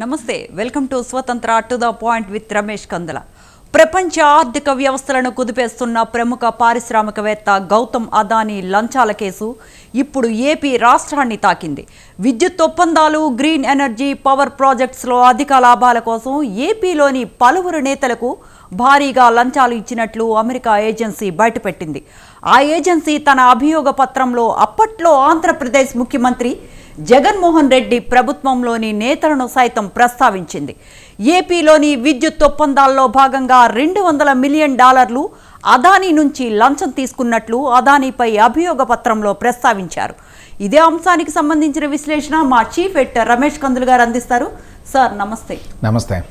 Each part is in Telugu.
నమస్తే welcome to Swatantra to the point with Ramesh Kandala. ప్రపంచ ఆర్థిక వ్యవస్థలను కుదిపేస్తున్న ప్రముఖ పారిశ్రామికవేత్త గౌతమ్ అదానీ లంచాల కేసు ఇప్పుడు ఏపీ రాష్ట్రాన్ని తాకింది. విద్యుత్ ఒప్పందాలు గ్రీన్ ఎనర్జీ పవర్ ప్రాజెక్ట్స్లో అధిక లాభాల కోసం ఏపీలోని పలువురు నేతలకు భారీగా లంచాలు ఇచ్చినట్లు అమెరికా ఏజెన్సీ బయటపెట్టింది. ఆ ఏజెన్సీ తన అభియోగ పత్రంలో అప్పట్లో ఆంధ్రప్రదేశ్ ముఖ్యమంత్రి జగన్మోహన్ రెడ్డి ప్రభుత్వంలోని నేతలను సైతం ప్రస్తావించింది. ఏపీలోని విద్యుత్ ఒప్పందాల్లో భాగంగా రెండు వందల మిలియన్ డాలర్లు అదానీ నుంచి లంచం తీసుకున్నట్లు అదానీపై అభియోగ పత్రంలో ప్రస్తావించారు. ఇదే అంశానికి సంబంధించిన విశ్లేషణ మా చీఫ్ ఎడిటర్ రమేష్ కందులు గారు అందిస్తారు. సార్ నమస్తే. నమస్తే.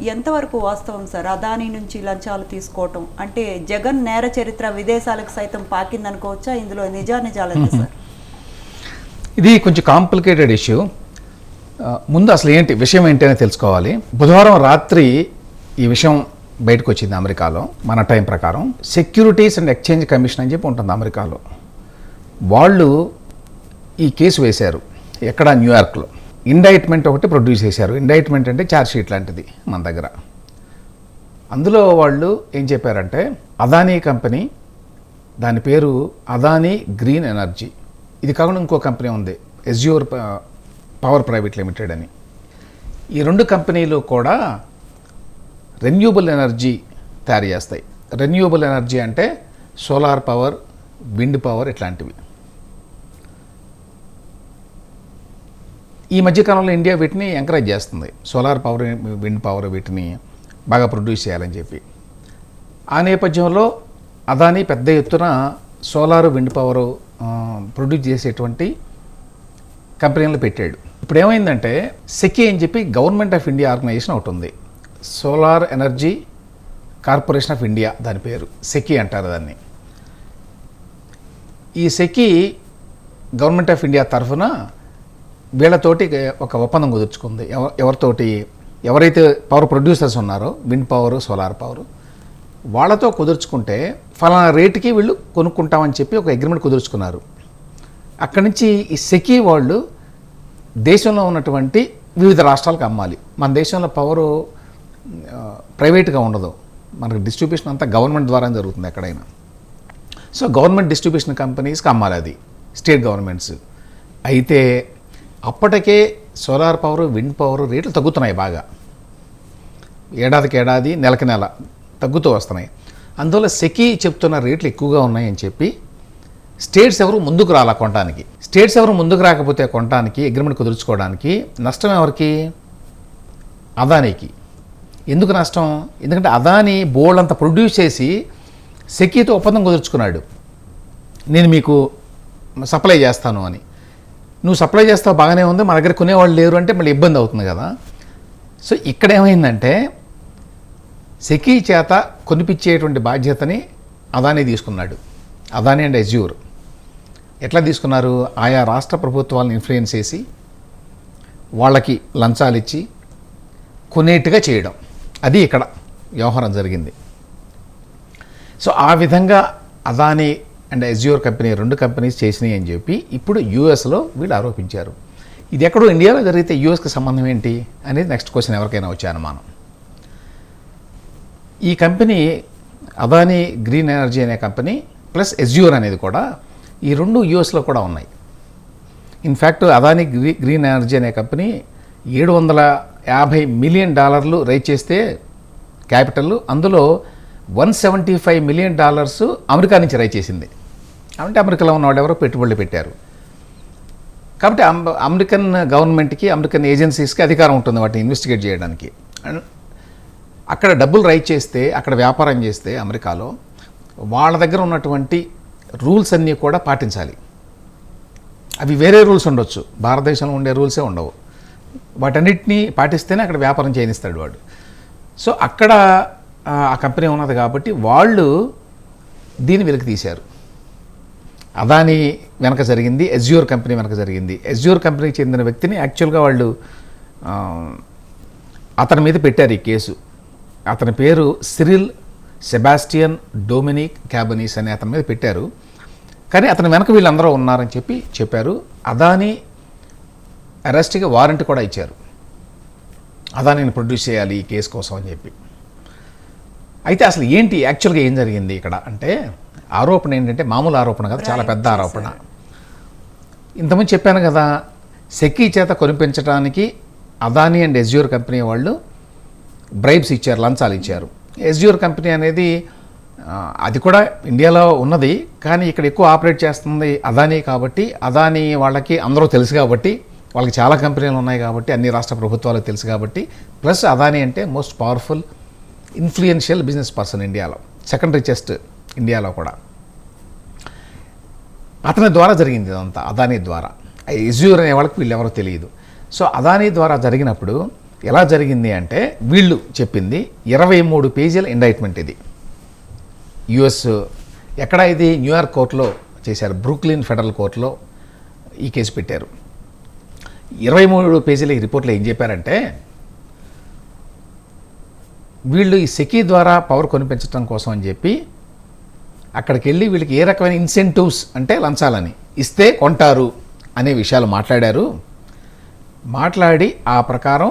ఎంతవరకు వాస్తవం సార్? అదానీ నుంచి లంచాలు తీసుకోవటం అంటే జగన్ నేర చరిత్ర విదేశాలకు సైతం పాకిందనుకోవచ్చా? ఇందులో నిజానిజాలు ఎంత సార్? ఇది కొంచెం కాంప్లికేటెడ్ ఇష్యూ ముందు అసలు ఏంటి విషయం ఏంటి అని తెలుసుకోవాలి. బుధవారం రాత్రి ఈ విషయం బయటకు వచ్చింది అమెరికాలో మన టైం ప్రకారం. సెక్యూరిటీస్ అండ్ ఎక్స్చేంజ్ కమిషన్ అని చెప్పి ఉంటుంది అమెరికాలో. వాళ్ళు ఈ కేసు వేశారు ఎక్కడ న్యూయార్క్లో ఇండైట్మెంట్ ఒకటి ప్రొడ్యూస్ చేశారు. ఇండైట్మెంట్ అంటే ఛార్జ్షీట్ లాంటిది మన దగ్గర. అందులో వాళ్ళు ఏం చెప్పారంటే అదానీ కంపెనీ దాని పేరు అదానీ గ్రీన్ ఎనర్జీ. ఇది కాకుండా ఇంకో కంపెనీ ఉంది ఎజ్యూర్ పవర్ ప్రైవేట్ లిమిటెడ్ అని. ఈ రెండు కంపెనీలు కూడా రెన్యూబుల్ ఎనర్జీ తయారు చేస్తాయి. రెన్యూబుల్ ఎనర్జీ అంటే సోలార్ పవర్ విండ్ పవర్ ఇట్లాంటివి. ఈ మధ్యకాలంలో ఇండియా వీటిని ఎంకరేజ్ చేస్తుంది. సోలార్ పవర్ విండ్ పవర్ వీటిని బాగా ప్రొడ్యూస్ చేయాలని చెప్పి. ఆ నేపథ్యంలో అదాని పెద్ద ఎత్తున సోలార్ విండ్ పవర్ ప్రొడ్యూస్ చేసేటువంటి కంపెనీలు పెట్టాడు. ఇప్పుడు ఏమైందంటే సెకి అని చెప్పి గవర్నమెంట్ ఆఫ్ ఇండియా ఆర్గనైజేషన్ ఒకటి ఉంది. Solar Energy Corporation of India దాని పేరు. సెకి అంటారు దాన్ని. ఈ సెకి గవర్నమెంట్ ఆఫ్ ఇండియా తరఫున వీళ్ళతోటి ఒక ఒప్పందం కుదుర్చుకుంది. ఎవ- ఎవరితోటి ఎవరైతే పవర్ ప్రొడ్యూసర్స్ ఉన్నారో విండ్ పవర్ సోలార్ పవర్ వాళ్ళతో కుదుర్చుకుంటే ఫలానా రేటుకి వీళ్ళు కొనుక్కుంటామని చెప్పి ఒక అగ్రిమెంట్ కుదుర్చుకున్నారు. అక్కడి నుంచి ఈ సెకీ వాళ్ళు దేశంలో ఉన్నటువంటి వివిధ రాష్ట్రాలకు అమ్మాలి. మన దేశంలో పవరు ప్రైవేట్గా ఉండదు. మనకు డిస్ట్రిబ్యూషన్ అంతా గవర్నమెంట్ ద్వారా జరుగుతుంది ఎక్కడైనా. సో గవర్నమెంట్ డిస్ట్రిబ్యూషన్ కంపెనీస్కి అమ్మాలి అది. స్టేట్ గవర్నమెంట్స్ అయితే అప్పటికే సోలార్ పవర్ విండ్ పవర్ రేట్లు తగ్గుతున్నాయి బాగా. ఏడాదికి ఏడాది నెలకి నెల. తగ్గుతూ వస్తున్నాయి. అందువల్ల సెకీ చెప్తున్న రేట్లు ఎక్కువగా ఉన్నాయని చెప్పి స్టేట్స్ ఎవరు ముందుకు రాలా కొనడానికి స్టేట్స్ ఎవరు ముందుకు రాకపోతే కొనడానికి అగ్రిమెంట్ కుదుర్చుకోవడానికి నష్టం ఎవరికి? అదానీకి. ఎందుకు నష్టం? ఎందుకంటే అదానీ బోల్డ్ అంతా ప్రొడ్యూస్ చేసి సెకీతో ఒప్పందం కుదుర్చుకున్నాడు. నేను మీకు సప్లై చేస్తాను అని. నువ్వు సప్లై చేస్తావు బాగానే ఉంది మా దగ్గర కొనేవాళ్ళు లేరు అంటే మళ్ళీ ఇబ్బంది అవుతుంది కదా. సో ఇక్కడ ఏమైందంటే సెకీ చేత కొనిపించేటువంటి బాధ్యతని అదానీ తీసుకున్నాడు. అదానీ అండ్ ఎజ్యూర్ ఎట్లా తీసుకున్నారు? ఆయా రాష్ట్ర ప్రభుత్వాలను ఇన్ఫ్లుయెన్స్ చేసి వాళ్ళకి లంచాలు ఇచ్చి కొనేట్టుగా చేయడం. అది ఇక్కడ వ్యవహారం జరిగింది. సో ఆ విధంగా అదానీ అండ్ ఎజ్యూర్ కంపెనీ రెండు కంపెనీస్ చేసినాయి అని చెప్పి ఇప్పుడు యూఎస్లో వీళ్ళు ఆరోపించారు. ఇది ఎక్కడో ఇండియాలో జరిగితే యూఎస్కి సంబంధం ఏంటి అనేది నెక్స్ట్ క్వశ్చన్ ఎవరికైనా వచ్చే అనుమానం. ఈ కంపెనీ అదానీ గ్రీన్ ఎనర్జీ అనే కంపెనీ ప్లస్ ఎజ్యూర్ అనేది కూడా ఈ రెండు యూఎస్లో కూడా ఉన్నాయి. ఇన్ఫ్యాక్ట్ అదానీ గ్రీ గ్రీన్ ఎనర్జీ అనే కంపెనీ ఏడు వందల యాభై మిలియన్ డాలర్లు రైజ్ చేస్తే క్యాపిటల్ అందులో one seventy five million dollars America నుంచి రైజ్ చేసింది. అంటే అమెరికాలో ఉన్న వాళ్ళు ఎవరో పెట్టుబడులు పెట్టారు. కాబట్టి అమెరికన్ గవర్నమెంట్కి అమెరికన్ ఏజెన్సీస్కి అధికారం ఉంటుంది వాటిని ఇన్వెస్టిగేట్ చేయడానికి. అండ్ అక్కడ డబ్బులు రైట్ చేస్తే అక్కడ వ్యాపారం చేస్తే అమెరికాలో వాళ్ళ దగ్గర ఉన్నటువంటి రూల్స్ అన్నీ కూడా పాటించాలి. అవి వేరే రూల్స్ ఉండొచ్చు. భారతదేశంలో ఉండే రూల్సే ఉండవు. వాటన్నిటినీ పాటిస్తేనే అక్కడ వ్యాపారం చేయనిస్తాడు వాడు. సో అక్కడ ఆ, కంపెనీ ఉన్నది కాబట్టి వాళ్ళు దీన్ని వెలికి తీశారు. అదాని వెనక జరిగింది ఎజ్యూర్ కంపెనీ వెనక జరిగింది. ఎజ్యూర్ కంపెనీకి చెందిన వ్యక్తిని యాక్చువల్గా వాళ్ళు అతని మీద పెట్టారు ఈ కేసు. అతని పేరు సిరిల్ సెబాస్టియన్ డొమినిక్ క్యాబనీస్ అని అతని మీద పెట్టారు. కానీ అతని వెనక వీళ్ళందరూ ఉన్నారని చెప్పి చెప్పారు. అదాని అరెస్ట్కి వారెంట్ కూడా ఇచ్చారు. అదానిని ప్రొడ్యూస్ చేయాలి ఈ కేసు కోసం అని చెప్పి. అయితే అసలు ఏంటి? యాక్చువల్గా ఏం జరిగింది ఇక్కడ అంటే ఆరోపణ ఏంటంటే మామూలు ఆరోపణ కాదు చాలా పెద్ద ఆరోపణ. ఇంతకుముందు చెప్పాను కదా సెకీ చేత కొనిపించడానికి అదాని అండ్ ఎస్యూర్ కంపెనీ వాళ్ళు బ్రైబ్స్ ఇచ్చారు లంచాలు ఇచ్చారు. ఎస్యూర్ కంపెనీ అనేది అది కూడా ఇండియాలో ఉన్నది కానీ ఇక్కడ ఎక్కువ ఆపరేట్ చేస్తుంది అదానీ కాబట్టి అదానీ వాళ్ళకి అందరూ తెలుసు కాబట్టి వాళ్ళకి చాలా కంపెనీలు ఉన్నాయి కాబట్టి అన్ని రాష్ట్ర ప్రభుత్వాలకు తెలుసు కాబట్టి ప్లస్ అదానీ అంటే most powerful influential business person ఇండియాలో సెకండ్ రిచెస్ట్ ఇండియాలో కూడా. అతని ద్వారా జరిగింది ఇదంతా అదానీ ద్వారా. ఎజ్యూర్ అనే వాళ్ళకి వీళ్ళు ఎవరో తెలియదు. సో అదానీ ద్వారా జరిగినప్పుడు ఎలా జరిగింది అంటే వీళ్ళు చెప్పింది ఇరవై మూడు పేజీల ఇండైట్మెంట్ ఇది. యుఎస్ ఎక్కడ ఇది? న్యూయార్క్ కోర్టులో చేశారు. బ్రూక్లిన్ ఫెడరల్ కోర్టులో ఈ కేసు పెట్టారు. ఇరవై మూడు పేజీల ఈ రిపోర్ట్లో ఏం చెప్పారంటే వీళ్ళు ఈ సెకీ ద్వారా పవర్ కొనిపించడం కోసం అని చెప్పి అక్కడికి వెళ్ళి వీళ్ళకి ఏ రకమైన ఇన్సెంటివ్స్ అంటే లంచాలని ఇస్తే కొంటారు అనే విషయాలు మాట్లాడారు. మాట్లాడి ఆ ప్రకారం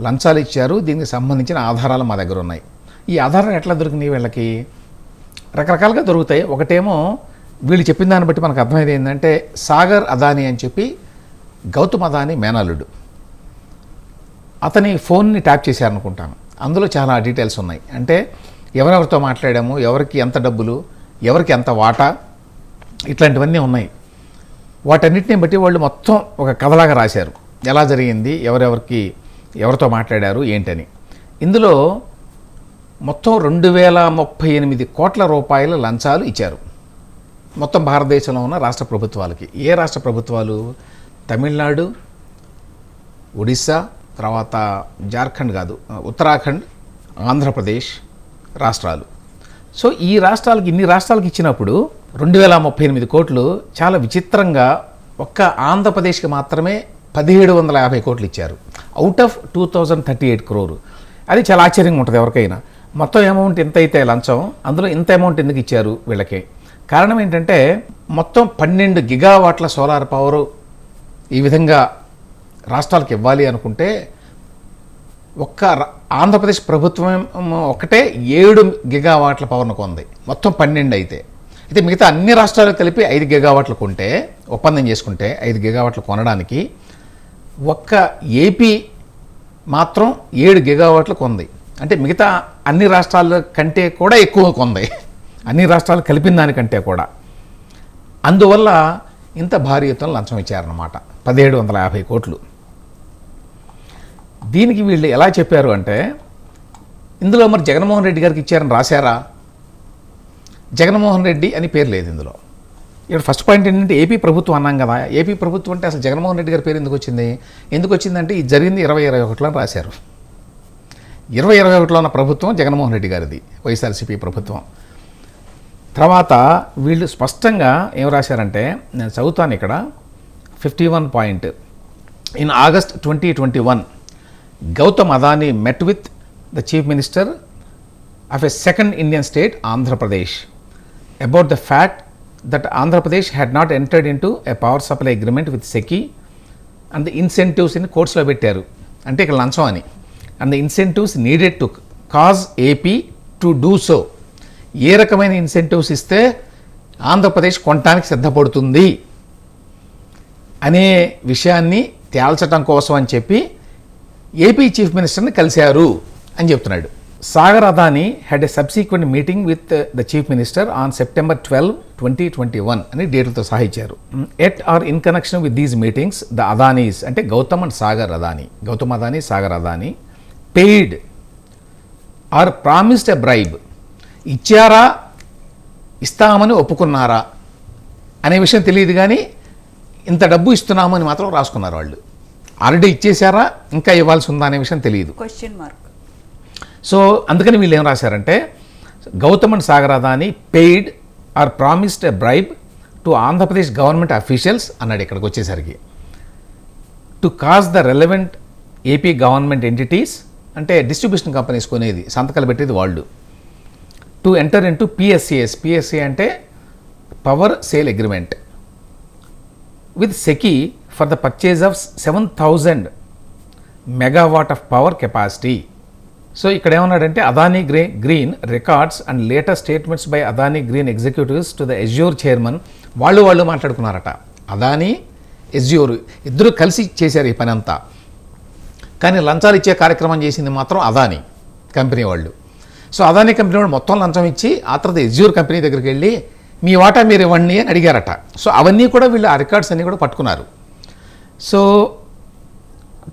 లంచాలు ఇచ్చారు దీనికి సంబంధించిన ఆధారాలు మా దగ్గర ఉన్నాయి. ఈ ఆధారాలు ఎట్లా దొరికినాయి వీళ్ళకి? రకరకాలుగా దొరుకుతాయి. ఒకటేమో వీళ్ళు చెప్పిన దాన్ని బట్టి మనకు అర్థమైంది ఏంటంటే సాగర్ అదాని అని చెప్పి గౌతమ్ అదాని మేనల్లుడు. అతని ఫోన్ని ట్యాప్ చేశారనుకుంటాను. అందులో చాలా డీటెయిల్స్ ఉన్నాయి. అంటే ఎవరెవరితో మాట్లాడాము ఎవరికి ఎంత డబ్బులు ఎవరికి ఎంత వాటా ఇట్లాంటివన్నీ ఉన్నాయి. వాటన్నిటిని బట్టి వాళ్ళు మొత్తం ఒక కథలాగా రాశారు. ఎలా జరిగింది ఎవరెవరికి ఎవరితో మాట్లాడారు ఏంటని. ఇందులో మొత్తం రెండు వేల ముప్పై ఎనిమిది కోట్ల రూపాయల లంచాలు ఇచ్చారు. మొత్తం భారతదేశంలో ఉన్న రాష్ట్ర ప్రభుత్వాలకి. ఏ రాష్ట్ర ప్రభుత్వాలు? తమిళనాడు ఒడిస్సా తర్వాత జార్ఖండ్ కాదు ఉత్తరాఖండ్ ఆంధ్రప్రదేశ్ రాష్ట్రాలు. సో ఈ రాష్ట్రాలకి ఇన్ని రాష్ట్రాలకు ఇచ్చినప్పుడు రెండు వేల ముప్పై ఎనిమిది కోట్లు చాలా విచిత్రంగా ఒక్క ఆంధ్రప్రదేశ్కి మాత్రమే పదిహేడు వందల యాభై కోట్లు ఇచ్చారు out of two thousand thirty eight crore అది చాలా ఆశ్చర్యంగా ఉంటుంది ఎవరికైనా. మొత్తం అమౌంట్ ఎంత అయితే లంచం అందులో ఇంత అమౌంట్ ఎందుకు ఇచ్చారు వీళ్ళకి? కారణం ఏంటంటే మొత్తం పన్నెండు గిగావాట్ల సోలార్ పవర్ ఈ విధంగా రాష్ట్రాలకు ఇవ్వాలి అనుకుంటే ఒక్క ఆంధ్రప్రదేశ్ ప్రభుత్వం ఒకటే ఏడు గిగావాట్ల పవర్ను కొంది. మొత్తం పన్నెండు అయితే. అయితే మిగతా అన్ని రాష్ట్రాలు కలిపి ఐదు గిగావాట్లు కొంటే ఒప్పందం చేసుకుంటే ఐదు గిగావాట్లు కొనడానికి ఒక్క ఏపీ మాత్రం ఏడు గిగావాట్లు కొంది అంటే మిగతా అన్ని రాష్ట్రాల కంటే కూడా ఎక్కువ కొంది అన్ని రాష్ట్రాలు కలిపిన దానికంటే కూడా. అందువల్ల ఇంత భారీ ఎత్తున లంచం ఇచ్చారన్నమాట. పదిహేడు వందల యాభై కోట్లు. దీనికి వీళ్ళు ఎలా చెప్పారు అంటే ఇందులో మరి జగన్మోహన్ రెడ్డి గారికి ఇచ్చారని రాశారా? జగన్మోహన్ రెడ్డి అని పేరు లేదు ఇందులో. ఇక్కడ ఫస్ట్ పాయింట్ ఏంటంటే ఏపీ ప్రభుత్వం అన్నాం కదా. ఏపీ ప్రభుత్వం అంటే అసలు జగన్మోహన్ రెడ్డి గారి పేరు ఎందుకు వచ్చింది? ఎందుకు వచ్చిందంటే ఇది జరిగింది ఇరవై ఇరవై ఒకటిలో రాశారు. ఇరవై ఇరవై ఒకటిలో ఉన్న ప్రభుత్వం జగన్మోహన్ రెడ్డి గారిది వైఎస్ఆర్సీపీ ప్రభుత్వం. తర్వాత వీళ్ళు స్పష్టంగా ఏం రాశారంటే నేను చదువుతాను ఇక్కడ fifty one point in August twenty twenty one Gautam Adani met with the chief minister of a second Indian state Andhra Pradesh about the fact that Andhra Pradesh had not entered into a power supply agreement with SECI and the incentives in కోర్ట్స్లో పెట్టారు. అంటే ఇక్కడ లంచం అని. And the incentives needed to cause AP to do so ఏ రకమైన ఇన్సెంటివ్స్ ఇస్తే ఆంధ్రప్రదేశ్ కొనటానికి సిద్ధపడుతుంది అనే విషయాన్ని తేల్చడం కోసం అని చెప్పి ఏపీ చీఫ్ మినిస్టర్ని కలిశారు అని చెప్తున్నాడు. Sagar Adani had a subsequent meeting with the chief minister on September twelve twenty twenty one అని డేట్లతో సహా ఇచ్చారు at or in connection with these meetings the Adanis అంటే Gautam and Sagar Adani Gautam Adani Sagar Adani paid or promised a bribe ఇచ్చారా ఇస్తామని ఒప్పుకున్నారా అనే విషయం తెలియదు కానీ ఇంత డబ్బు ఇస్తున్నామని మాత్రం రాసుకున్నారు వాళ్ళు. ఆల్రెడీ ఇచ్చేశారా ఇంకా ఇవ్వాల్సి ఉందా అనే విషయం తెలియదు. క్వశ్చన్ మార్క్ సో అందుకని వీళ్ళు ఏం రాశారంటే Gautam and Sagar Adani paid or promised a bribe to Andhra Pradesh government officials అన్నాడు ఇక్కడికి వచ్చేసరికి. To cause the relevant AP government entities అంటే డిస్ట్రిబ్యూషన్ కంపెనీస్ కొనేది సంతకాలు పెట్టేది వాళ్ళు. టు ఎంటర్ ఇన్ టు పిఎస్సిఎస్ పిఎస్సి అంటే power sale agreement with SECI for the purchase of seven thousand megawatt of power capacity so ఇక్కడ ఏమన్నాడంటే Adani grey green records and latest statements by Adani green executives to the Azure chairman. వాళ్ళు వాళ్ళు మాట్లాడుకున్నారట. అదానీ ఎజ్యూర్ ఇద్దరు కలిసి చేశారు ఈ పని అంతా కానీ లంచాలు ఇచ్చే కార్యక్రమం చేసింది మాత్రం అదానీ కంపెనీ వాళ్ళు. సో అదానీ కంపెనీ వాళ్ళు మొత్తం లంచం ఇచ్చి ఆ తర్వాత ఎజ్యూర్ కంపెనీ దగ్గరికి వెళ్ళి మీ వాటా మీరు ఇవ్వండి అని అడిగారట. సో అవన్నీ కూడా వీళ్ళు ఆ రికార్డ్స్ అన్నీ కూడా పట్టుకున్నారు. So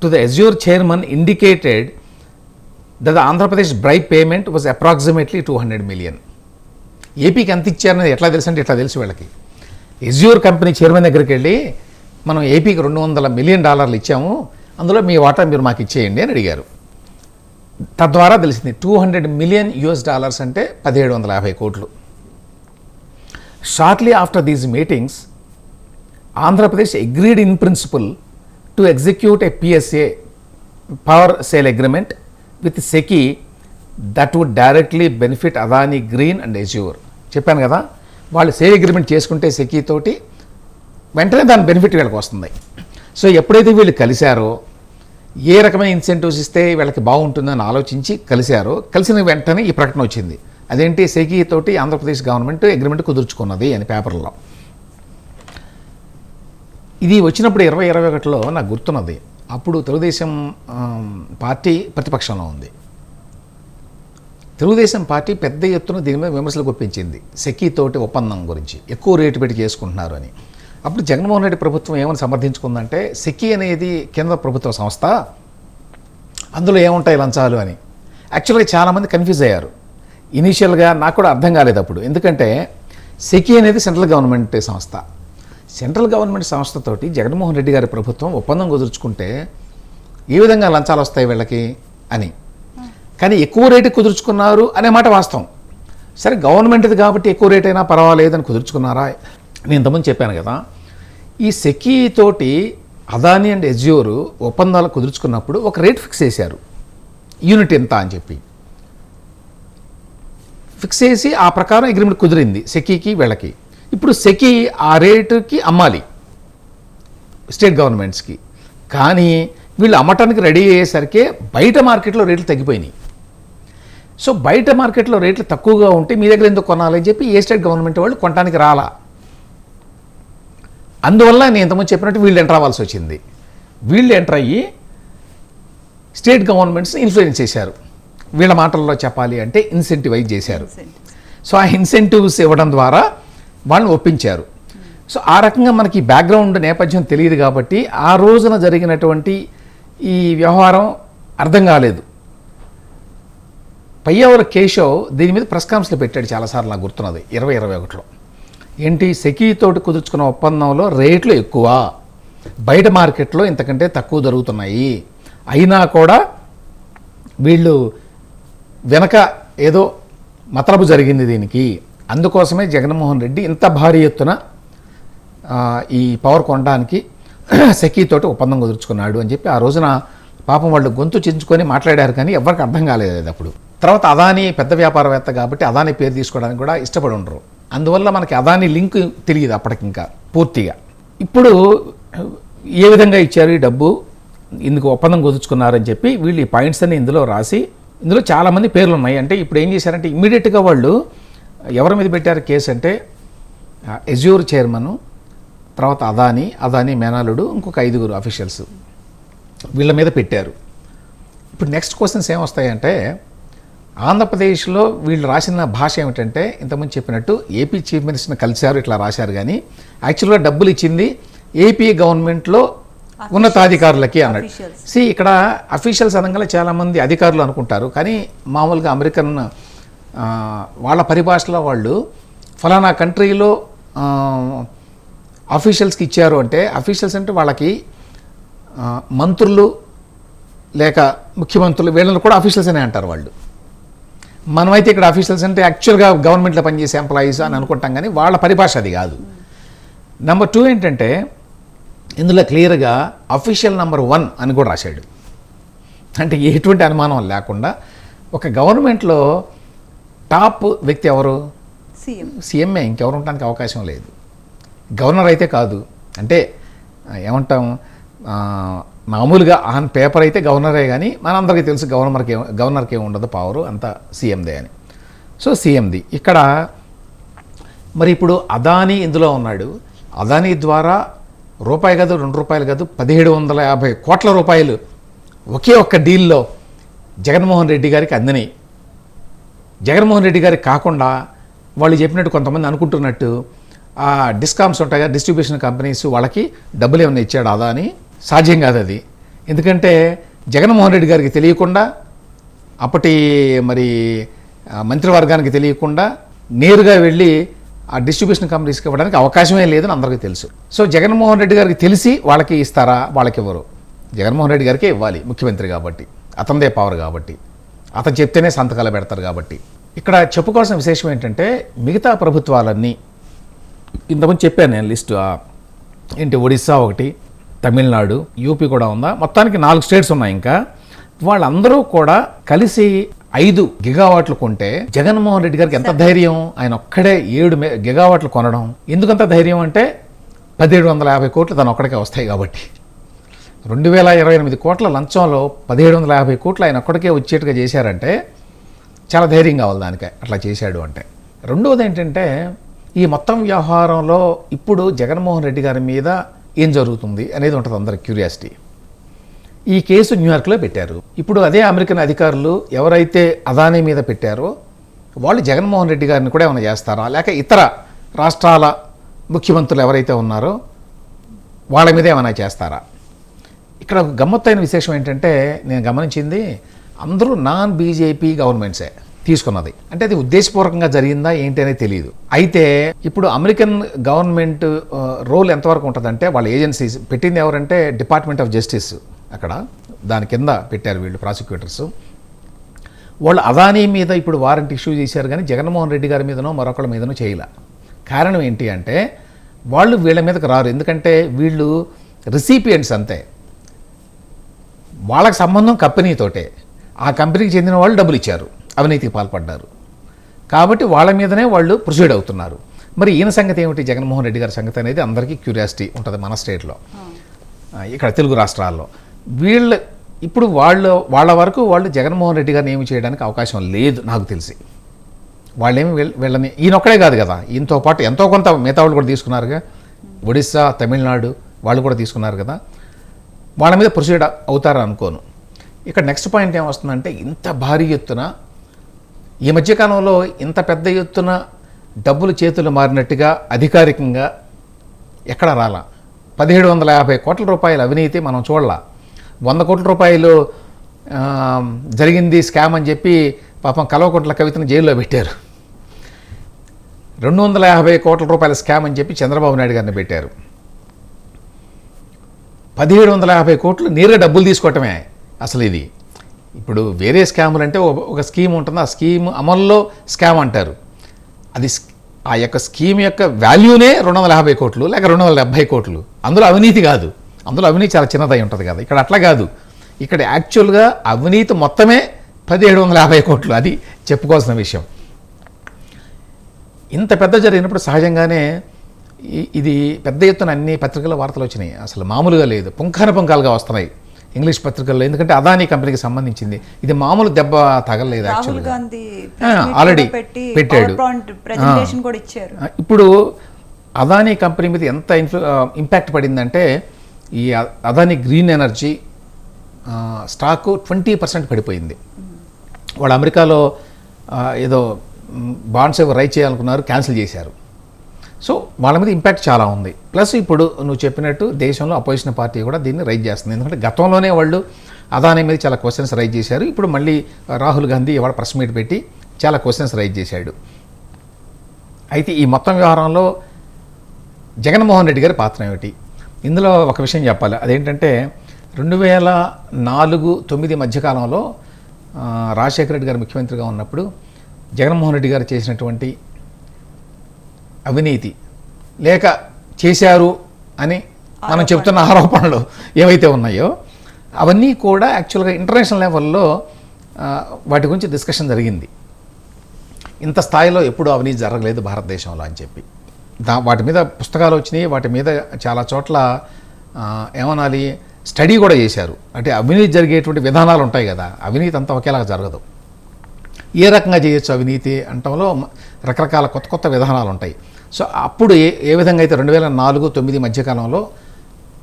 to the Azure chairman indicated that the Andhra Pradesh bribe payment was approximately two hundred million ఏపీకి ఎంత ఇచ్చారనేది ఎట్లా తెలుసు అంటే ఎట్లా తెలుసు వీళ్ళకి? ఎజ్యూర్ కంపెనీ చైర్మన్ దగ్గరికి వెళ్ళి మనం ఏపీకి రెండు వందల మిలియన్ డాలర్లు ఇచ్చాము అందులో మీ వాటా మీరు మాకు ఇచ్చేయండి అని అడిగారు. తద్వారా తెలిసింది two hundred million US dollars అంటే పదిహేడు వందల యాభై కోట్లు. Shortly after these meetings Andhra Pradesh agreed in principle to execute a PSA power sale agreement with SECI that would directly benefit Adani green and Azure. చెప్పాను కదా వాళ్ళు సేల్ అగ్రిమెంట్ చేసుకుంటే సెకీ తోటి వెంటనే దాని బెనిఫిట్ వీళ్ళకి వస్తుంది. సో ఎప్పుడైతే వీళ్ళు కలిశారో ఏ రకమైన ఇన్సెంటివ్స్ ఇస్తే వీళ్ళకి బాగుంటుందని ఆలోచించి కలిశారో కలిసిన వెంటనే ఈ ప్రకటన వచ్చింది. అదేంటి? సెకీ తోటి ఆంధ్రప్రదేశ్ గవర్నమెంట్ అగ్రిమెంట్ కుదుర్చుకున్నది అని పేపర్లో. ఇది వచ్చినప్పుడు ఇరవై ఇరవై ఒకటిలో నాకు గుర్తున్నది. అప్పుడు తెలుగుదేశం పార్టీ ప్రతిపక్షంలో ఉంది. తెలుగుదేశం పార్టీ పెద్ద ఎత్తున దీని మీద విమర్శలు గుప్పించింది. సెకీతోటి ఒప్పందం గురించి. ఎక్కువ రేటు పెట్టి చేసుకుంటున్నారు అని. అప్పుడు జగన్మోహన్ రెడ్డి ప్రభుత్వం ఏమని సమర్థించుకుందంటే సెకీ అనేది కేంద్ర ప్రభుత్వ సంస్థ అందులో ఏముంటాయి లంచాలు అని. యాక్చువల్గా చాలామంది కన్ఫ్యూజ్ అయ్యారు. ఇనీషియల్గా నాకు కూడా అర్థం కాలేదు అప్పుడు. ఎందుకంటే సెకీ అనేది సెంట్రల్ గవర్నమెంట్ సంస్థ. సెంట్రల్ గవర్నమెంట్ సంస్థతోటి జగన్మోహన్ రెడ్డి గారి ప్రభుత్వం ఒప్పందం కుదుర్చుకుంటే ఏ విధంగా లంచాలు వస్తాయి వీళ్ళకి అని. కానీ ఎక్కువ రేటు కుదుర్చుకున్నారు అనే మాట వాస్తవం. సరే గవర్నమెంట్ది కాబట్టి ఎక్కువ రేట్ అయినా పర్వాలేదని కుదుర్చుకున్నారా? నేను ఇంతకుముందు చెప్పాను కదా. ఈ సెకీ తోటి అదాని అండ్ ఎజ్యూర్ ఒప్పందాలు కుదుర్చుకున్నప్పుడు ఒక రేట్ ఫిక్స్ చేశారు. యూనిట్ ఎంత అని చెప్పి. ఫిక్స్ చేసి ఆ ప్రకారం అగ్రిమెంట్ కుదిరింది సెకీకి వీళ్ళకి. ఇప్పుడు సెకీ ఆ రేటుకి అమ్మాలి. స్టేట్ గవర్నమెంట్స్కి. కానీ వీళ్ళు అమ్మటానికి రెడీ అయ్యేసరికి బయట మార్కెట్లో రేట్లు తగ్గిపోయినాయి. సో బయట మార్కెట్లో రేట్లు తక్కువగా ఉంటే మీ దగ్గర ఎందుకు కొనాలని చెప్పి ఏ స్టేట్ గవర్నమెంట్ వాళ్ళు కొనడానికి రాలా. అందువల్ల నేను ఇంతకుముందు చెప్పినట్టు వీళ్ళు ఎంటర్ అవ్వాల్సి వచ్చింది. వీళ్ళు ఎంటర్ అయ్యి స్టేట్ గవర్నమెంట్స్ని ఇన్ఫ్లుయెన్స్ చేశారు. వీళ్ళ మాటల్లో చెప్పాలి అంటే ఇన్సెంటివైజ్ చేశారు. సో ఆ ఇన్సెంటివ్స్ ఇవ్వడం ద్వారా వాళ్ళని ఒప్పించారు. సో ఆ రకంగా మనకి బ్యాక్గ్రౌండ్ నేపథ్యం తెలియదు కాబట్టి ఆ రోజున జరిగినటువంటి ఈ వ్యవహారం అర్థం కాలేదు. పయ్యవర కేశవ్ దీని మీద ప్రెస్ కాన్ఫరెన్స్లో పెట్టాడు చాలాసార్లు నాకు గుర్తున్నది ఇరవై ఇరవై ఒకటిలో. ఏంటి సెకీతోటి కుదుర్చుకున్న ఒప్పందంలో రేట్లు ఎక్కువ. బయట మార్కెట్లో ఇంతకంటే తక్కువ జరుగుతున్నాయి. అయినా కూడా వీళ్ళు వెనక ఏదో మతలబు జరిగింది దీనికి. అందుకోసమే జగన్మోహన్ రెడ్డి ఇంత భారీ ఎత్తున ఈ పవర్ కొనడానికి సెకీతోటి ఒప్పందం కుదుర్చుకున్నాడు అని చెప్పి ఆ రోజున పాపం వాళ్ళు గొంతు చించుకొని మాట్లాడారు కానీ ఎవరికి అర్థం కాలేదు అది అప్పుడు. తర్వాత అదాని పెద్ద వ్యాపారవేత్త కాబట్టి అదాని పేరు తీసుకోవడానికి కూడా ఇష్టపడి ఉండరు. అందువల్ల మనకి అదాని లింక్ తెలియదు అప్పటికింకా పూర్తిగా. ఇప్పుడు ఏ విధంగా ఇచ్చారు ఈ డబ్బు? ఇందుకు ఒప్పందం కుదుర్చుకున్నారని చెప్పి వీళ్ళు ఈ పాయింట్స్ అన్ని ఇందులో రాసి ఇందులో చాలామంది పేర్లు ఉన్నాయి. అంటే ఇప్పుడు ఏం చేశారంటే ఇమ్మీడియట్గా వాళ్ళు ఎవరి మీద పెట్టారు కేసు అంటే ఎజ్యూర్ చైర్మన్ తర్వాత అదాని అదాని మేనాలుడు ఇంకొక ఐదుగురు అఫీషియల్స్ వీళ్ళ మీద పెట్టారు ఇప్పుడు నెక్స్ట్ క్వశ్చన్స్ ఏమొస్తాయంటే ఆంధ్రప్రదేశ్లో వీళ్ళు రాసిన భాష ఏమిటంటే ఇంతకుముందు చెప్పినట్టు ఏపీ చీఫ్ మినిస్టర్ని కలిశారు ఇట్లా రాశారు కానీ యాక్చువల్గా డబ్బులు ఇచ్చింది ఏపీ గవర్నమెంట్లో ఉన్నతాధికారులకి అన్నాడు Officials. సి ఇక్కడ అఫీషియల్స్ అనగానే చాలామంది అధికారులు అనుకుంటారు కానీ మామూలుగా అమెరికన్ వాళ్ళ పరిభాషలో వాళ్ళు ఫలానా కంట్రీలో అఫీషియల్స్కి ఇచ్చారు అంటే అఫీషియల్స్ అంటే వాళ్ళకి మంత్రులు లేక ముఖ్యమంత్రులు వీళ్ళని కూడా అఫీషియల్స్ అనే అంటారు వాళ్ళు. మనమైతే ఇక్కడ ఆఫీషియల్స్ అంటే యాక్చువల్గా గవర్నమెంట్లో పనిచేసే ఎంప్లాయీస్ అని అనుకుంటాం కానీ వాళ్ళ పరిభాష అది కాదు. నెంబర్ టూ ఏంటంటే ఇందులో క్లియర్గా అఫీషియల్ నెంబర్ వన్ అని కూడా రాశాడు. అంటే ఎటువంటి అనుమానం లేకుండా ఒక గవర్నమెంట్లో టాప్ వ్యక్తి ఎవరు? సీఎం. సీఎంఏ ఇంకెవరు ఉండడానికి అవకాశం లేదు. గవర్నర్ అయితే కాదు. అంటే ఏమంటాం మామూలుగా ఆన్ పేపర్ అయితే గవర్నరే కానీ మనందరికీ తెలుసు గవర్నర్కి గవర్నర్కి ఏమి ఉండదు పవరు అంతా సీఎందే అని. సో సీఎంది. ఇక్కడ మరి ఇప్పుడు అదానీ ఇందులో ఉన్నాడు. అదానీ ద్వారా రూపాయి కాదు రెండు రూపాయలు కాదు పదిహేడు వందల యాభై కోట్ల రూపాయలు ఒకే ఒక్క డీల్లో జగన్మోహన్ రెడ్డి గారికి అందినాయి. జగన్మోహన్ రెడ్డి గారికి కాకుండా వాళ్ళు చెప్పినట్టు కొంతమంది అనుకుంటున్నట్టు ఆ డిస్కామ్స్ ఉంటాయి కదా డిస్ట్రిబ్యూషన్ కంపెనీస్ వాళ్ళకి డబ్బులు ఏమైనా ఇచ్చాడు అదా అని సాధ్యం కాదు అది. ఎందుకంటే జగన్మోహన్ రెడ్డి గారికి తెలియకుండా అప్పటి మరి మంత్రివర్గానికి తెలియకుండా నేరుగా వెళ్ళి ఆ డిస్ట్రిబ్యూషన్ కంపెనీస్కి ఇవ్వడానికి అవకాశమే లేదని అందరికీ తెలుసు. సో జగన్మోహన్ రెడ్డి గారికి తెలిసి వాళ్ళకి ఇస్తారా? వాళ్ళకి ఇవ్వరు. జగన్మోహన్ రెడ్డి గారికే ఇవ్వాలి ముఖ్యమంత్రి కాబట్టి అతనిదే పవర్ కాబట్టి. అతను చెప్తేనే సంతకాలు పెడతారు కాబట్టి. ఇక్కడ చెప్పుకోవాల్సిన విశేషం ఏంటంటే మిగతా ప్రభుత్వాలన్నీ ఇంతకుముందు చెప్పాను నేను లిస్టు ఏంటి ఒడిస్సా ఒకటి తమిళనాడు యూపీ కూడా ఉందా? మొత్తానికి నాలుగు స్టేట్స్ ఉన్నాయి ఇంకా. వాళ్ళందరూ కూడా కలిసి ఐదు గిగావాట్లు కొంటే జగన్మోహన్ రెడ్డి గారికి ఎంత ధైర్యం? ఆయన ఒక్కడే ఏడు గిగావాట్లు కొనడం. ఎందుకంత ధైర్యం అంటే పదిహేడు వందల యాభై కోట్లు తను ఒక్కడికే వస్తాయి కాబట్టి. రెండు వేల ఇరవై ఎనిమిది కోట్ల లంచంలో పదిహేడు వందల యాభై కోట్లు ఆయన ఒక్కడికే వచ్చేట్టుగా చేశారంటే చాలా ధైర్యం కావాలి దానికి. అట్లా చేశాడు అంటే. రెండవది ఏంటంటే ఈ మొత్తం వ్యవహారంలో ఇప్పుడు జగన్మోహన్ రెడ్డి గారి మీద ఏం జరుగుతుంది అనేది ఉంటుంది అందరి క్యూరియాసిటీ. ఈ కేసు న్యూయార్క్లో పెట్టారు. ఇప్పుడు అదే అమెరికన్ అధికారులు ఎవరైతే అదానీ మీద పెట్టారో వాళ్ళు జగన్మోహన్ రెడ్డి గారిని కూడా ఏమైనా చేస్తారా? లేక ఇతర రాష్ట్రాల ముఖ్యమంత్రులు ఎవరైతే ఉన్నారో వాళ్ళ మీద ఏమైనా చేస్తారా? ఇక్కడ ఒక గమ్మత్తైన విశేషం ఏంటంటే నేను గమనించింది అందరూ నాన్ బీజేపీ గవర్నమెంట్సే తీసుకున్నది. అంటే అది ఉద్దేశపూర్వకంగా జరిగిందా ఏంటి అనేది తెలియదు అయితే ఇప్పుడు అమెరికన్ గవర్నమెంట్ రోల్ ఎంతవరకు ఉంటుందంటే వాళ్ళ ఏజెన్సీస్ పెట్టింది ఎవరంటే డిపార్ట్మెంట్ ఆఫ్ జస్టిస్ అక్కడ. దాని కింద పెట్టారు వీళ్ళు ప్రాసిక్యూటర్స్. వాళ్ళు అదానీ మీద ఇప్పుడు వారెంట్ ఇష్యూ చేశారు కానీ జగన్మోహన్ రెడ్డి గారి మీదనో మరొకళ్ళ మీదనో చేయలే. కారణం ఏంటి అంటే వాళ్ళు వీళ్ళ మీదకి రారు. ఎందుకంటే వీళ్ళు రిసిపియంట్స్ అంతే. వాళ్ళకి సంబంధం కంపెనీతోటే ఆ కంపెనీకి చెందిన వాళ్ళు డబ్బులు ఇచ్చారు. అవినీతికి పాల్పడ్డారు. కాబట్టి వాళ్ళ మీదనే వాళ్ళు ప్రొసీడ్ అవుతున్నారు. మరి ఈయన సంగతి ఏమిటి? జగన్మోహన్ రెడ్డి గారి సంగతి అనేది అందరికీ క్యూరియాసిటీ ఉంటుంది మన స్టేట్లో ఇక్కడ తెలుగు రాష్ట్రాల్లో. వీళ్ళ ఇప్పుడు వాళ్ళు వాళ్ళ వరకు వాళ్ళు జగన్మోహన్ రెడ్డి గారిని ఏమి చేయడానికి అవకాశం లేదు నాకు తెలిసి. వాళ్ళేమి వీళ్ళ- వీళ్ళని ఈయన ఒక్కడే కాదు కదా. ఈయనతో పాటు ఎంతో కొంత మిగతా వాళ్ళు కూడా తీసుకున్నారుగా. ఒడిస్సా తమిళనాడు వాళ్ళు కూడా తీసుకున్నారు కదా. వాళ్ళ మీద ప్రొసీడ్ అవుతారని అనుకోను ఇక్కడ నెక్స్ట్ పాయింట్ ఏమొస్తుందంటే ఇంత భారీ ఎత్తున ఈ మధ్యకాలంలో ఇంత పెద్ద ఎత్తున డబ్బులు చేతులు మారినట్టుగా అధికారికంగా ఎక్కడ రాలా? పదిహేడు వందల యాభై కోట్ల రూపాయల అవినీతి మనం చూడలా. వంద కోట్ల రూపాయలు జరిగింది స్కామ్ అని చెప్పి పాపం కలవకుంట్ల కవితను జైల్లో పెట్టారు. రెండు వందల యాభై కోట్ల రూపాయల స్కామ్ అని చెప్పి చంద్రబాబు నాయుడు గారిని పెట్టారు. పదిహేడు వందల యాభై కోట్లు నేరుగా డబ్బులు తీసుకోవటమే అసలు ఇది. ఇప్పుడు వేరే స్కాములు అంటే ఒక- ఒక స్కీమ్ ఉంటుంది. ఆ స్కీమ్ అమల్లో స్కామ్ అంటారు. అది ఆ యొక్క స్కీమ్ యొక్క వాల్యూనే రెండు వందల యాభై కోట్లు లేక రెండు వందల డెబ్బై కోట్లు. అందులో అవినీతి కాదు. అందులో అవినీతి చాలా చిన్నదై ఉంటుంది కదా. ఇక్కడ అట్లా కాదు. ఇక్కడ యాక్చువల్గా అవినీతి మొత్తమే పదిహేడు వందల యాభై కోట్లు. అది చెప్పుకోవాల్సిన విషయం. ఇంత పెద్ద జరిగినప్పుడు సహజంగానే ఇది పెద్ద ఎత్తున అన్ని పత్రికల వార్తలు వచ్చినాయి. అసలు మామూలుగా లేదు. పుంఖాన పుంఖాలుగా వస్తున్నాయి. ఇంగ్లీష్ పత్రికల్లో. ఎందుకంటే అదానీ కంపెనీకి సంబంధించింది. ఇది మామూలు దెబ్బ తగలలేదు రాహుల్ యాక్చువల్గా గాంధీ ఆ, already పెట్టాడు. ఇప్పుడు అదానీ కంపెనీ మీద ఎంత ఇన్ఫ్లు ఇంపాక్ట్ పడిందంటే ఈ Adani Green Energy stock twenty percent పడిపోయింది. వాళ్ళు అమెరికాలో ఏదో బాండ్స్ ఏవో రైజ్ చేయాలనుకున్నారు క్యాన్సిల్ చేశారు. సో వాళ్ళ మీద ఇంపాక్ట్ చాలా ఉంది. ప్లస్ ఇప్పుడు నువ్వు చెప్పినట్టు దేశంలో అపోజిషన్ పార్టీ కూడా దీన్ని రైజ్ చేస్తుంది. ఎందుకంటే గతంలోనే వాళ్ళు అదానీ మీద చాలా క్వశ్చన్స్ రైజ్ చేశారు. ఇప్పుడు మళ్ళీ రాహుల్ గాంధీ ఇవాళ ప్రెస్ మీట్ పెట్టి చాలా క్వశ్చన్స్ రైజ్ చేశాడు. అయితే ఈ మొత్తం వ్యవహారంలో జగన్మోహన్ రెడ్డి గారి పాత్ర ఏమిటి? ఇందులో ఒక విషయం చెప్పాలి. అదేంటంటే రెండు వేల నాలుగు తొమ్మిది మధ్యకాలంలో రాజశేఖర రెడ్డి గారు ముఖ్యమంత్రిగా ఉన్నప్పుడు జగన్మోహన్ రెడ్డి గారు చేసినటువంటి అవినీతి. లేక చేశారు అని మనం చెప్తున్న ఆరోపణలు. ఏవైతే ఉన్నాయో అవన్నీ కూడా యాక్చువల్గా ఇంటర్నేషనల్ లెవెల్లో వాటి గురించి డిస్కషన్ జరిగింది. ఇంత స్థాయిలో ఎప్పుడూ అవినీతి జరగలేదు భారతదేశంలో అని చెప్పి. దా వాటి మీద పుస్తకాలు వచ్చినాయి వాటి మీద చాలా చోట్ల ఏమనాలి స్టడీ కూడా చేశారు. అంటే అవినీతి జరిగేటువంటి విధానాలు ఉంటాయి కదా అవినీతి అంతా ఒకేలాగా జరగదు. ఏ రకంగా చేయొచ్చు అవినీతి అంటంలో రకరకాల కొత్త కొత్త విధానాలు ఉంటాయి. సో అప్పుడు ఏ ఏ విధంగా అయితే రెండు వేల నాలుగు తొమ్మిది మధ్యకాలంలో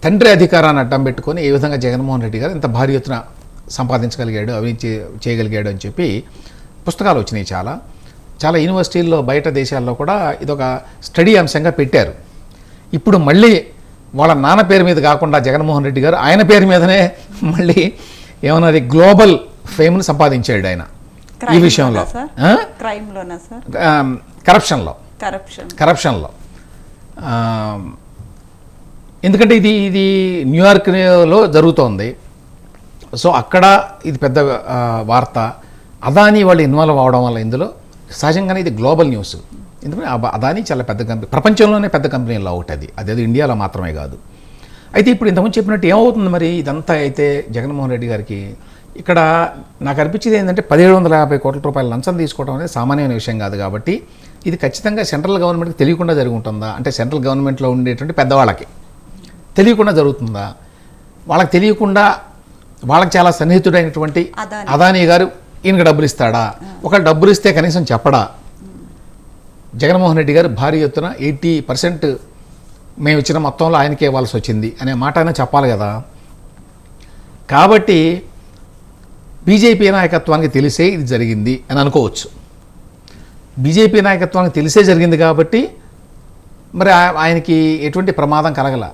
తండ్రి అధికారాన్ని అడ్డం పెట్టుకొని ఏ విధంగా జగన్మోహన్ రెడ్డి గారు ఇంత భారీ ఎత్తున సంపాదించగలిగాడు అవినీతి చే- చేయగలిగాడు అని చెప్పి పుస్తకాలు వచ్చినాయి చాలా. చాలా యూనివర్సిటీల్లో బయట దేశాల్లో కూడా ఇదొక స్టడీ అంశంగా పెట్టారు. ఇప్పుడు మళ్ళీ వాళ్ళ నాన్న పేరు మీద కాకుండా జగన్మోహన్ రెడ్డి గారు ఆయన పేరు మీదనే మళ్ళీ ఏమన్నది గ్లోబల్ ఫేమ్ని సంపాదించాడు ఆయన. ఈ విషయంలో. కరప్షన్లో కరప్షన్ కరప్షన్లో ఎందుకంటే ఇది ఇది న్యూయార్క్లో జరుగుతోంది. సో అక్కడ ఇది పెద్ద వార్త. అదానీ వాళ్ళు ఇన్వాల్వ్ అవడం వల్ల ఇందులో సహజంగానే ఇది గ్లోబల్ న్యూస్. ఎందుకంటే అదాని అదానీ చాలా పెద్ద కంపెనీ ప్రపంచంలోనే పెద్ద కంపెనీలో ఒకటి అది అదేదో ఇండియాలో మాత్రమే కాదు. అయితే ఇప్పుడు ఇంతకుముందు చెప్పినట్టు ఏమవుతుంది మరి? ఇదంతా అయితే జగన్మోహన్ రెడ్డి గారికి ఇక్కడ నాకు అనిపించేది ఏంటంటే పదిహేడు వందల యాభై కోట్ల రూపాయల లంచం తీసుకోవడం అనేది సామాన్యమైన విషయం కాదు కాబట్టి ఇది ఖచ్చితంగా సెంట్రల్ గవర్నమెంట్కి తెలియకుండా జరిగి ఉంటుందా అంటే సెంట్రల్ గవర్నమెంట్లో ఉండేటువంటి పెద్దవాళ్ళకి తెలియకుండా జరుగుతుందా? వాళ్ళకి తెలియకుండా వాళ్ళకి చాలా సన్నిహితుడైనటువంటి అదానీ. అదానీ గారు ఈయనకి డబ్బులు ఇస్తాడా? ఒకళ్ళు డబ్బులు ఇస్తే కనీసం చెప్పడా? జగన్మోహన్ రెడ్డి గారు భారీ ఎత్తున ఎయిటీ పర్సెంట్ మేము ఇచ్చిన మొత్తంలో ఆయనకే ఇవ్వాల్సి వచ్చింది అనే మాట అయినా చెప్పాలి కదా. కాబట్టి బీజేపీ నాయకత్వానికి తెలిసే ఇది జరిగింది అని అనుకోవచ్చు. బీజేపీ నాయకత్వానికి తెలిసే జరిగింది కాబట్టి మరి ఆయనకి ఎటువంటి ప్రమాదం కలగల.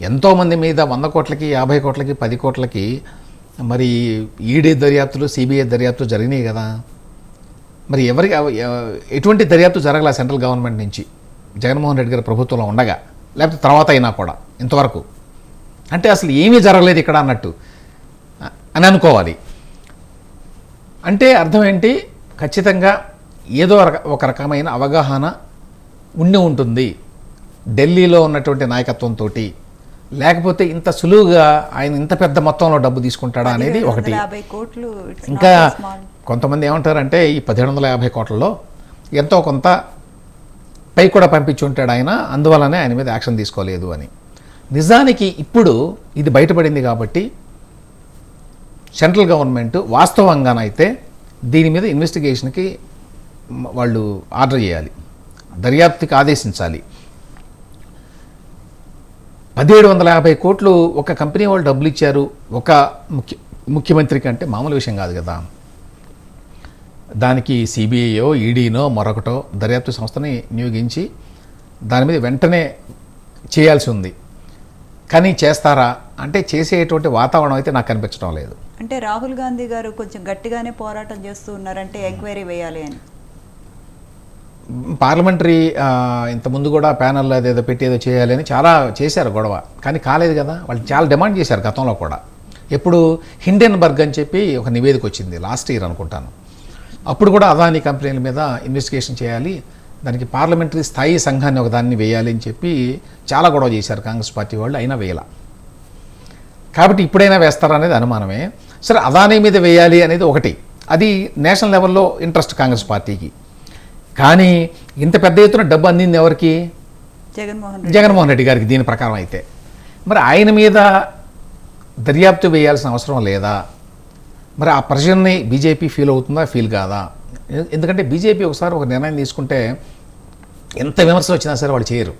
ఎంతోమంది మీద వంద కోట్లకి యాభై కోట్లకి పది కోట్లకి మరి ఈడీ దర్యాప్తులు సిబిఐ దర్యాప్తులు జరిగినాయి కదా. మరి ఎవరికి ఎటువంటి దర్యాప్తు జరగల సెంట్రల్ గవర్నమెంట్ నుంచి? జగన్మోహన్ రెడ్డి గారి ప్రభుత్వంలో ఉండగా లేకపోతే తర్వాత అయినా కూడా ఇంతవరకు. అంటే అసలు ఏమీ జరగలేదు ఇక్కడ అన్నట్టు. అని అనుకోవాలి. అంటే అర్థం ఏంటి? ఖచ్చితంగా ఏదో రక- ఒక రకమైన అవగాహన ఉండి ఉంటుంది ఢిల్లీలో ఉన్నటువంటి నాయకత్వంతో లేకపోతే ఇంత సులువుగా ఆయన ఇంత పెద్ద మొత్తంలో డబ్బు తీసుకుంటాడా అనేది ఒకటి. ఇంకా కొంతమంది ఏమంటారంటే ఈ పదిహేడు వందల యాభై కోట్లలో ఎంతో కొంత పై కూడా పంపించి ఉంటాడు ఆయన అందువల్లనే ఆయన మీద యాక్షన్ తీసుకోలేదు అని. నిజానికి ఇప్పుడు ఇది బయటపడింది కాబట్టి సెంట్రల్ గవర్నమెంట్ వాస్తవంగానైతే దీని మీద ఇన్వెస్టిగేషన్కి వాళ్ళు ఆర్డర్ చేయాలి. దర్యాప్తుకి ఆదేశించాలి. పదిహేడు వందల యాభై కోట్లు ఒక కంపెనీ వాళ్ళు డబ్బులు ఇచ్చారు. ఒక ముఖ్య ముఖ్యమంత్రికి అంటే మామూలు విషయం కాదు కదా. దానికి సిబిఐయో ఈడీనో మరొకటో దర్యాప్తు సంస్థని నియోగించి దాని మీద వెంటనే చేయాల్సి ఉంది. కానీ చేస్తారా? అంటే చేసేటువంటి వాతావరణం అయితే నాకు కనిపించడం లేదు. అంటే రాహుల్ గాంధీ గారు కొంచెం గట్టిగానే పోరాటం చేస్తూ ఉన్నారంటే ఎంక్వైరీ వేయాలి అని. పార్లమెంటరీ ఇంతకుముందు కూడా ప్యానల్ అదేదో పెట్టి ఏదో చేయాలి అని చాలా చేశారు గొడవ. కానీ కాలేదు కదా వాళ్ళు చాలా డిమాండ్ చేశారు గతంలో కూడా. ఎప్పుడు హిండెన్బర్గ్ అని చెప్పి ఒక నివేదిక వచ్చింది లాస్ట్ ఇయర్ అనుకుంటాను. అప్పుడు కూడా అదానీ కంపెనీల మీద ఇన్వెస్టిగేషన్ చేయాలి దానికి పార్లమెంటరీ స్థాయి సంఘాన్ని ఒక దాన్ని వేయాలి అని చెప్పి చాలా గొడవ చేశారు కాంగ్రెస్ పార్టీ వాళ్ళు అయినా వేయాల. కాబట్టి ఇప్పుడైనా వేస్తారనేది అనుమానమే. సరే అదానీ మీద వేయాలి అనేది ఒకటి. అది నేషనల్ లెవెల్లో ఇంట్రెస్ట్ కాంగ్రెస్ పార్టీకి. కానీ ఇంత పెద్ద ఎత్తున డబ్బు అందింది ఎవరికి? జగన్మోహన్ రెడ్డి. జగన్మోహన్ రెడ్డి గారికి దీని ప్రకారం అయితే. మరి ఆయన మీద దర్యాప్తు వేయాల్సిన అవసరం లేదా? మరి ఆ ప్రజల్ని బీజేపీ ఫీల్ అవుతుందా? ఫీల్ కాదా? ఎందుకంటే బీజేపీ ఒకసారి ఒక నిర్ణయం తీసుకుంటే ఎంత విమర్శ వచ్చినా సరే వాళ్ళు చేయరు.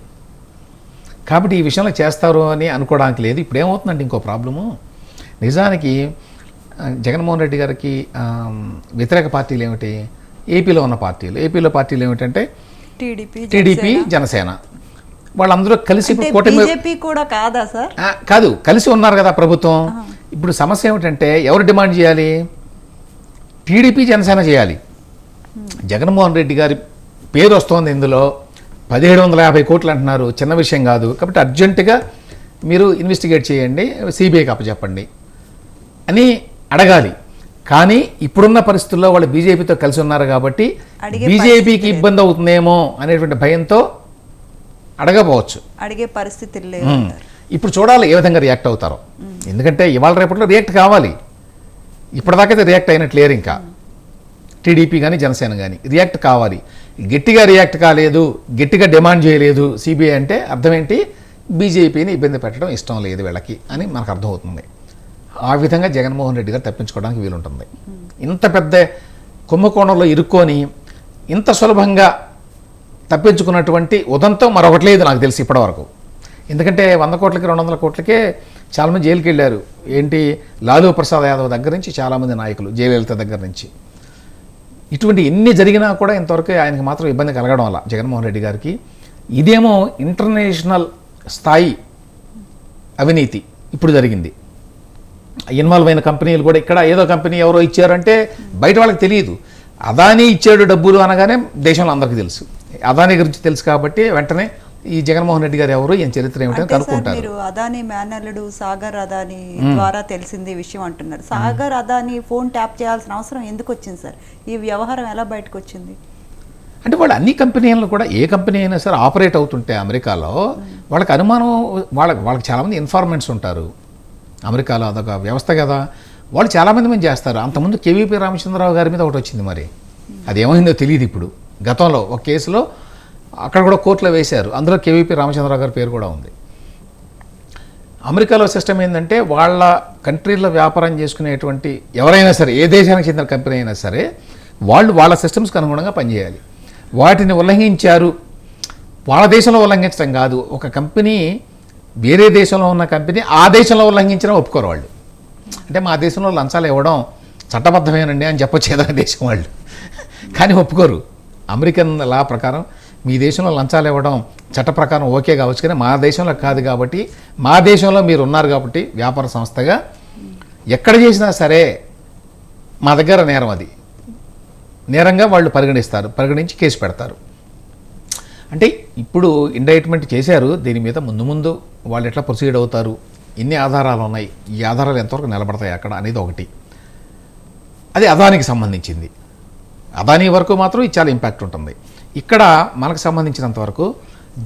కాబట్టి ఈ విషయంలో చేస్తారు అని అనుకోవడానికి లేదు. ఇప్పుడు ఏమవుతుందంటే ఇంకో ప్రాబ్లము? నిజానికి జగన్మోహన్ రెడ్డి గారికి వ్యతిరేక పార్టీలు ఏమిటి? ఏపీలో ఉన్న పార్టీలు. ఏపీలో పార్టీలు ఏమిటంటే టీడీపీ టీడీపీ జనసేన. వాళ్ళందరూ కలిసి ఇప్పుడు కూటమి కూడా కాదా సార్? కాదు. కలిసి ఉన్నారు కదా ప్రభుత్వం. ఇప్పుడు సమస్య ఏమిటంటే ఎవరు డిమాండ్ చేయాలి? టీడీపీ జనసేన చేయాలి. జగన్మోహన్ రెడ్డి గారి పేరు వస్తోంది ఇందులో. పదిహేడు వందల యాభై కోట్లు అంటున్నారు. చిన్న విషయం కాదు. కాబట్టి అర్జెంటుగా మీరు ఇన్వెస్టిగేట్ చేయండి. సిబిఐకి అప్పచెప్పండి అని అడగాలి. కానీ ఇప్పుడున్న పరిస్థితుల్లో వాళ్ళు బీజేపీతో కలిసి ఉన్నారు కాబట్టి బీజేపీకి పరిస్థితి. ఇబ్బంది అవుతుందేమో అనేటువంటి భయంతో అడగపోవచ్చు అడిగే ఉమ్. ఇప్పుడు చూడాలి ఏ విధంగా రియాక్ట్ అవుతారో. ఎందుకంటే ఇవాళ రేపట్లో రియాక్ట్ కావాలి. ఇప్పటిదాకైతే రియాక్ట్ అయినట్లు లేరు ఇంకా. టీడీపీ కానీ జనసేన కానీ రియాక్ట్ కావాలి. గట్టిగా రియాక్ట్ కాలేదు గట్టిగా డిమాండ్ చేయలేదు సిబిఐ అంటే అర్థం ఏంటి? బీజేపీని ఇబ్బంది పెట్టడం ఇష్టం లేదు వీళ్ళకి అని మనకు అర్థమవుతుంది. ఆ విధంగా జగన్మోహన్ రెడ్డి గారు తప్పించుకోవడానికి వీలుంటుంది. ఇంత పెద్ద కుంభకోణంలో ఇరుక్కొని ఇంత సులభంగా తప్పించుకున్నటువంటి ఉదంతం మరొకటి లేదు నాకు తెలిసి ఇప్పటివరకు. ఎందుకంటే వంద కోట్లకి రెండు వందల కోట్లకే చాలామంది జైలుకి వెళ్ళారు. ఏంటి? లాలూ ప్రసాద్ యాదవ్ దగ్గర నుంచి చాలామంది నాయకులు జయలలిత దగ్గర నుంచి. ఇటువంటి ఎన్ని జరిగినా కూడా ఇంతవరకు ఆయనకి మాత్రం ఇబ్బంది కలగడం వల్ల జగన్మోహన్ రెడ్డి గారికి. ఇదేమో ఇంటర్నేషనల్ స్థాయి అవినీతి ఇప్పుడు జరిగింది. ఇన్వాల్వ్ అయిన కంపెనీలు కూడా ఇక్కడ ఏదో కంపెనీ ఎవరో ఇచ్చారంటే బయట వాళ్ళకి తెలియదు. అదానీ ఇచ్చాడు డబ్బులు అనగానే దేశంలో అందరికీ తెలుసు. అదానీ గురించి తెలుసు కాబట్టి వెంటనే ఈ జగన్మోహన్ రెడ్డి గారు ఎవరు ఈయన చరిత్ర ఏమిటో కనుక్కుంటారు. మీరు అదాని మేనల్లుడు సాగర్ అదాని ద్వారా తెలిసింది విషయం అంటున్నారు. సాగర్ అదాని ఫోన్ ట్యాప్ చేయాల్సిన అవసరం ఎందుకు వచ్చింది సార్? ఈ వ్యవహారం ఎలా బయటకు వచ్చింది? అంటే వాళ్ళు అన్ని కంపెనీలను కూడా ఏ కంపెనీ అయినా సరే ఆపరేట్ అవుతుంటే అమెరికాలో వాళ్ళకి అనుమానం వాళ్ళకి వాళ్ళకి చాలామంది ఇన్ఫార్మెంట్స్ ఉంటారు. అమెరికాలో అదొక వ్యవస్థ కదా. వాళ్ళు చాలామంది మంది చేస్తారు. అంతకుముందు కేవీపీ రామచంద్రరావు గారి మీద ఒకటి వచ్చింది మరి. అది ఏమైందో తెలియదు ఇప్పుడు. గతంలో ఒక కేసులో అక్కడ కూడా కోర్టులో వేశారు. అందులో కేవీపీ రామచంద్రరావు గారి పేరు కూడా ఉంది. అమెరికాలో సిస్టమ్ ఏంటంటే వాళ్ళ కంట్రీలో వ్యాపారం చేసుకునేటువంటి ఎవరైనా సరే ఏ దేశానికి చెందిన కంపెనీ అయినా సరే వాళ్ళు వాళ్ళ సిస్టమ్స్కి అనుగుణంగా పనిచేయాలి. వాటిని ఉల్లంఘించారు. వాళ్ళ దేశంలో ఉల్లంఘించడం కాదు. ఒక కంపెనీ వేరే దేశంలో ఉన్న కంపెనీ ఆ దేశంలో ఉల్లంఘించినా ఒప్పుకోరు వాళ్ళు. అంటే మా దేశంలో లంచాలు ఇవ్వడం చట్టబద్ధమేనండి అని చెప్పొచ్చు ఏదైనా దేశం వాళ్ళు. కానీ ఒప్పుకోరు. అమెరికన్ లా ప్రకారం మీ దేశంలో లంచాలు ఇవ్వడం చట్ట ప్రకారం ఓకే కావచ్చు కానీ మా దేశంలో కాదు కాబట్టి మా దేశంలో మీరు ఉన్నారు కాబట్టి వ్యాపార సంస్థగా ఎక్కడ చేసినా సరే మా దగ్గర నేరం అది. నేరంగా వాళ్ళు పరిగణిస్తారు పరిగణించి కేసు పెడతారు. అంటే ఇప్పుడు ఇండైట్మెంట్ చేశారు దీని మీద ముందు ముందు వాళ్ళు ఎట్లా ప్రొసీడ్ అవుతారు? ఎన్ని ఆధారాలు ఉన్నాయి? ఈ ఆధారాలు ఎంతవరకు నిలబడతాయి అక్కడ అనేది ఒకటి. అది అదానికి సంబంధించింది. అదానీ వరకు మాత్రం ఇది చాలా ఇంపాక్ట్ ఉంటుంది. ఇక్కడ మనకు సంబంధించినంత వరకు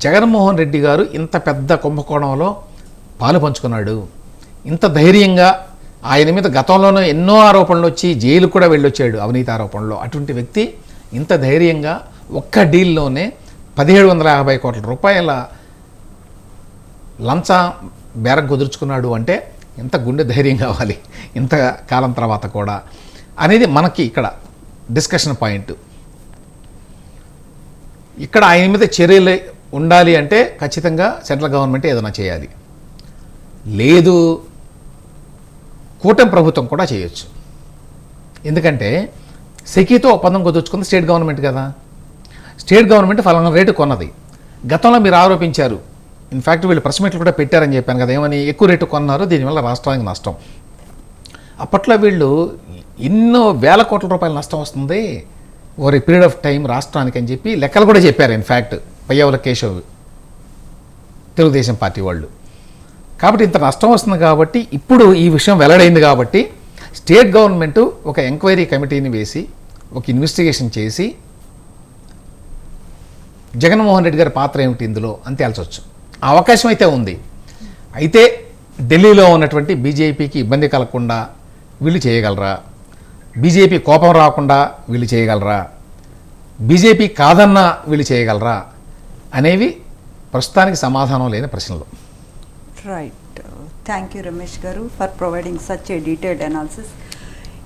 జగన్మోహన్ రెడ్డి గారు ఇంత పెద్ద కుంభకోణంలో పాలు పంచుకున్నాడు. ఇంత ధైర్యంగా ఆయన మీద గతంలోనూ ఎన్నో ఆరోపణలు వచ్చి జైలు కూడా వెళ్ళొచ్చాడు అవినీతి ఆరోపణలో. అటువంటి వ్యక్తి ఇంత ధైర్యంగా ఒక్క డీల్లోనే పదిహేడు వందల యాభై కోట్ల రూపాయల లంచం బేరం కుదుర్చుకున్నాడు అంటే ఇంత గుండె ధైర్యం కావాలి. ఇంత కాలం తర్వాత కూడా. అనేది మనకి ఇక్కడ డిస్కషన్ పాయింట్. ఇక్కడ ఆయన మీద చర్యలు ఉండాలి అంటే ఖచ్చితంగా సెంట్రల్ గవర్నమెంట్ ఏదైనా చేయాలి. లేదు కూటమి ప్రభుత్వం కూడా చేయొచ్చు. ఎందుకంటే సెకీతో ఒప్పందం కుదుర్చుకుంది స్టేట్ గవర్నమెంట్ కదా. స్టేట్ గవర్నమెంట్ ఫలానా రేటు కొన్నది. గతంలో మీరు ఆరోపించారు. ఇన్ఫ్యాక్ట్ వీళ్ళు ప్రెస్ మీట్లు కూడా పెట్టారని చెప్పాను కదా ఏమని ఎక్కువ రేటు కొన్నారు దీనివల్ల రాష్ట్రానికి నష్టం. అప్పట్లో వీళ్ళు ఎన్నో వేల కోట్ల రూపాయల నష్టం వస్తుంది. Over a period of time రాష్ట్రానికి అని చెప్పి లెక్కలు కూడా చెప్పారు in fact Payyavula Keshav Telugu Desam party వాళ్ళు. కాబట్టి ఇంత నష్టం వస్తుంది కాబట్టి ఇప్పుడు ఈ విషయం వెల్లడైంది కాబట్టి స్టేట్ గవర్నమెంట్ ఒక ఎంక్వైరీ కమిటీని వేసి ఒక ఇన్వెస్టిగేషన్ చేసి జగన్మోహన్ రెడ్డి గారి పాత్ర ఏమిటి ఇందులో అని తేల్చవచ్చు ఆ అవకాశం అయితే ఉంది. అయితే ఢిల్లీలో ఉన్నటువంటి బీజేపీకి ఇబ్బంది కలగకుండా వీళ్ళు చేయగలరా? బీజేపీ కోపం రాకుండా వీళ్ళు చేయగలరా? బీజేపీ కాదన్నా వీళ్ళు చేయగలరా? అనేవి ప్రస్తుతానికి సమాధానం లేని ప్రశ్నలు. రైట్ థ్యాంక్ యూ రమేష్ గారు for providing such a detailed analysis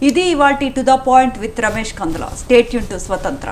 ఇది ఇవాటి to the point with Ramesh Kandula stay Yoon to స్వతంత్ర